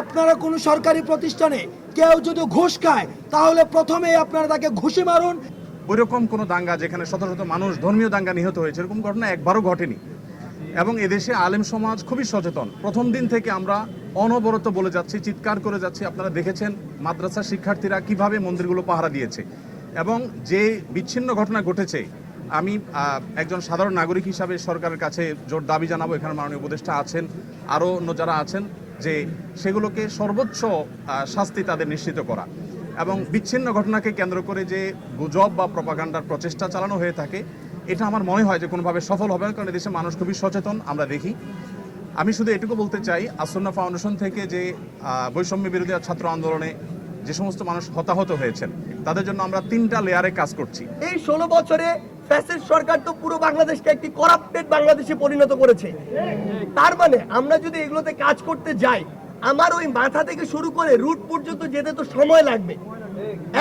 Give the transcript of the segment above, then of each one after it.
আপনারা কোনো সরকারি প্রতিষ্ঠানে কেউ যদি ঘুষ খায়, তাহলে প্রথমেই আপনারা তাকে ঘুষি মারুন। ওইরকম কোনো দাঙ্গা যেখানে শত শত মানুষ ধর্মীয় দাঙ্গা নিহত হয়েছে, এরকম ঘটনা একবারও ঘটেনি। এবং এদেশে আলেম সমাজ খুবই সচেতন। প্রথম দিন থেকে আমরা অনবরত বলে যাচ্ছি, চিৎকার করে যাচ্ছি। আপনারা দেখেছেন মাদ্রাসা শিক্ষার্থীরা কীভাবে মন্দিরগুলো পাহারা দিয়েছে। এবং যে বিচ্ছিন্ন ঘটনা ঘটেছে, আমি একজন সাধারণ নাগরিক হিসাবে সরকারের কাছে জোর দাবি জানাব। এখানে মাননীয় উপদেষ্টা আছেন, আরও অন্য যারা আছেন যে সেগুলোকে সর্বোচ্চ শাস্তি তাদের নিশ্চিত করা এবং বিচ্ছিন্ন ঘটনাকে কেন্দ্র করে যে গুজব বা প্রপাগান্ডার প্রচেষ্টা চালানো হয়ে থাকে, এটা আমার মনে হয় যে কোনোভাবে সফল হবে কারণ এদেশে মানুষ খুবই সচেতন, আমরা দেখি। আমি শুধু এটুকু বলতে চাই, আসন্না ফাউন্ডেশন থেকে যে বৈষম্য বিরোধী ছাত্র আন্দোলনে যে সমস্ত মানুষ হতাহত হয়েছেন, তাদের জন্য আমরা তিনটা লেয়ারে কাজ করছি। এই ষোলো বছরে ফ্যাসিস্ট সরকার তো পুরো বাংলাদেশকে একটি করাপ্টেড বাংলাদেশে পরিণত করেছে। তার মানে আমরা যদি এগুলোতে কাজ করতে যাই, আমার ওই মাথা থেকে শুরু করে রুট পর্যন্ত যেতে তো সময় লাগবে।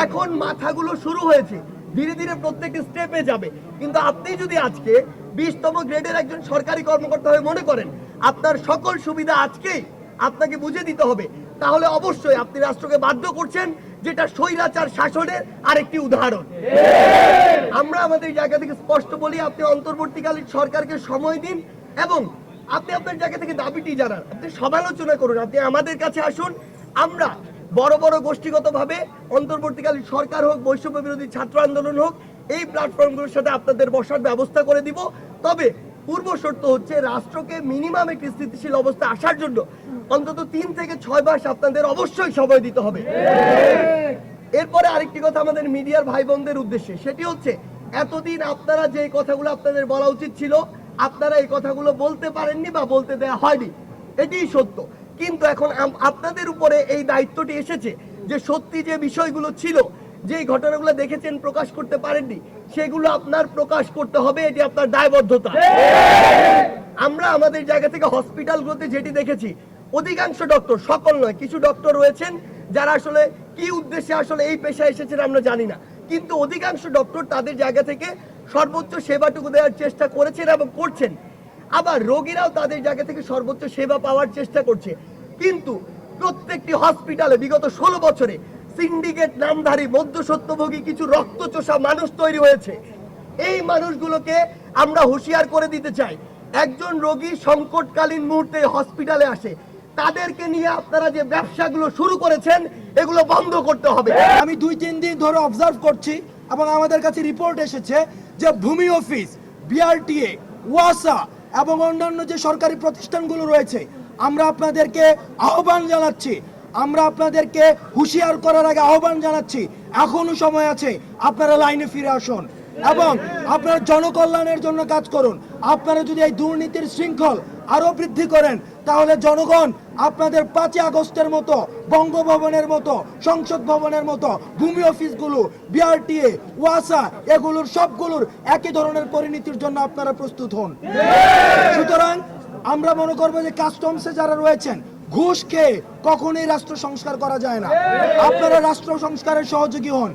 এখন মাথাগুলো শুরু হয়েছে, ধীরে ধীরে প্রত্যেকটি স্টেপে যাবে। কিন্তু আপনি যদি আজকে বিশতম গ্রেডের একজন সরকারি কর্মকর্তা হয়ে মনে করেন, আপনার সকল সুবিধা আজকেই আপনাকে বুঝে দিতে হবে, তাহলে অবশ্যই আপনি রাষ্ট্রকে বাধ্য করছেন যেটা স্বৈরাচার শাসনের আরেকটি উদাহরণ। আমরা আমাদের জায়গা থেকে স্পষ্ট বলি, আপনি অন্তর্বর্তীকালীন সরকারকে সময় দিন এবং আপনি আপনার জায়গা থেকে দাবিটি জানান। আপনি সমালোচনা করুন, আপনি আমাদের কাছে আসুন। আমরা বড় বড় গোষ্ঠীগতভাবে অন্তর্বর্তীকালীন সরকার হোক, বৈষম্য বিরোধী ছাত্র আন্দোলন হোক, এই প্ল্যাটফর্মগুলোর সাথে আপনাদের বসার ব্যবস্থা করে দিব। তবে পূর্ব শর্ত হচ্ছে রাষ্ট্রকে মিনিমাম একটি স্থিতিশীল অবস্থা আসার জন্য অন্তত তিন থেকে ছয় মাস আপনাদের অবশ্যই সময় দিতে হবে। এরপরে আরেকটি কথা আমাদের মিডিয়ার ভাই বোনদের উদ্দেশ্যে, সেটি হচ্ছে এতদিন আপনারা যে কথাগুলো আপনাদের বলা উচিত ছিল, আপনারা এই কথাগুলো বলতে পারেননি বা বলতে দেয়া হয়নি, এটিই সত্য। কিন্তু এখন আপনাদের উপরে এই দায়িত্বটি এসেছে যে সত্যি যে বিষয়গুলো ছিল যে ঘটনাগুলো দেখেছেন, প্রকাশ করতে পারেননি, সেগুলো আপনার প্রকাশ করতে হবে, এটি আপনার দায়বদ্ধতা। আমরা আমাদের জায়গা থেকে হসপিটালগুলোতে যেটি দেখেছি, অধিকাংশ ডক্টর, সকল নয়, কিছু ডক্টর রয়েছেন, যারা আসলে কি উদ্দেশ্যে আসলে এই পেশায় এসেছেন আমরা জানি না। কিন্তু অধিকাংশ ডক্টর তাদের জায়গা থেকে সর্বোচ্চ সেবাটুকু দেওয়ার চেষ্টা করেছেন এবং করছেন। আবার রোগীরাও তাদের জায়গা থেকে সর্বোচ্চ সেবা পাওয়ার চেষ্টা করছে। কিন্তু প্রত্যেকটি হসপিটালে বিগত ষোলো বছরে সিন্ডিকেট নামধারী মধ্যসত্যভোগী কিছু রক্তচোষা মানুষ তৈরি হয়েছে। এই মানুষগুলোকে আমরা হুঁশিয়ার করে দিতে চাই। একজন রোগী সংকটকালীন মুহূর্তে হসপিটালে আসে। তাদেরকে নিয়ে আপনারা যে ব্যবসাগুলো শুরু করেছেন, এগুলো বন্ধ করতে হবে। আমি দুই, তিন দিন ধরে অবজার্ভ করছি এবং আমাদের কাছে রিপোর্ট এসেছে যে ভূমি অফিস বিআরটিএ ওয়াসা এবং অন্যান্য যে সরকারি প্রতিষ্ঠানগুলো রয়েছে, আমরা আপনাদেরকে আহ্বান জানাচ্ছি আমরা আপনাদেরকে হুঁশিয়ার করার আগে আহ্বান জানাচ্ছি এখনও সময় আছে, আপনারা লাইনে ফিরে আসুন। এবং আপনারা জনকল্যাণের জন্য কাজ করুন। আপনারা যদি এই দুর্নীতির শৃঙ্খল আরও বৃদ্ধি করেন, তাহলে জনগণ আপনাদের পাঁচই আগস্টের মতো, বঙ্গভবনের মতো, সংসদ ভবনের মতো, ভূমি অফিসগুলো, বিআরটিএ, ওয়াসা, এগুলোর সবগুলোর একই ধরনের পরিণতির জন্য আপনারা প্রস্তুত হন। সুতরাং আমরা মনে করব যে কাস্টমসে যারা রয়েছেন ঘুষ খেয়ে কখনোই রাষ্ট্র সংস্কার করা যায় না। আপনারা রাষ্ট্র সংস্কারের সহযোগী হন।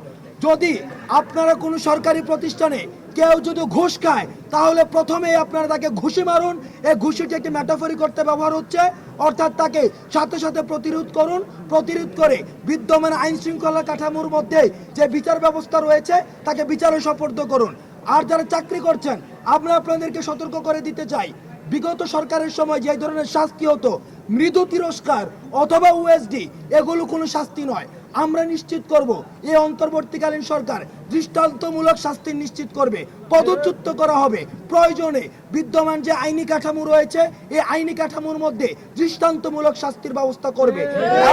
যদি আপনারা কোনো সরকারি প্রতিষ্ঠানে কেউ যদি ঘুষ খায়, তাহলে প্রথমেই আপনারা তাকে ঘুষি মারুন। এই ঘুষিটি একটি ম্যাটাফরি করতে ব্যবহার হচ্ছে। অর্থাৎ তাকে সাথে সাথে প্রতিরোধ করুন। প্রতিরোধ করে বিদ্যমান আইন শৃঙ্খলা কাঠামোর মধ্যে যে বিচার ব্যবস্থা রয়েছে, তাকে বিচারে সপর্দ করুন। আর যারা চাকরি করছেন, আমরা আপনাদেরকে সতর্ক করে দিতে চাই। বিগত সরকারের সময় যে ধরনের শাস্তি হতো মৃদু তিরস্কার অথবা ওএসডি এগুলো কোনো শাস্তি নয়। আমরা নিশ্চিত করব এই অন্তর্বর্তীকালীন সরকার দৃষ্টান্তমূলক শাস্তি নিশ্চিত করবে, পদচ্যুত করা হবে। প্রয়োজনে বিদ্যমান যে আইনি কাঠামো রয়েছে এই আইনি কাঠামোর মধ্যে দৃষ্টান্তমূলক শাস্তির ব্যবস্থা করবে।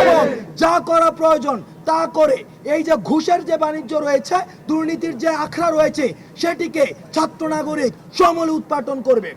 এবং যা করা প্রয়োজন, তা করে এই যে ঘুষের যে বাণিজ্য রয়েছে, দুর্নীতির যে আখড়া রয়েছে, সেটিকে ছাত্র নাগরিক সমলে উৎপাটন করবে।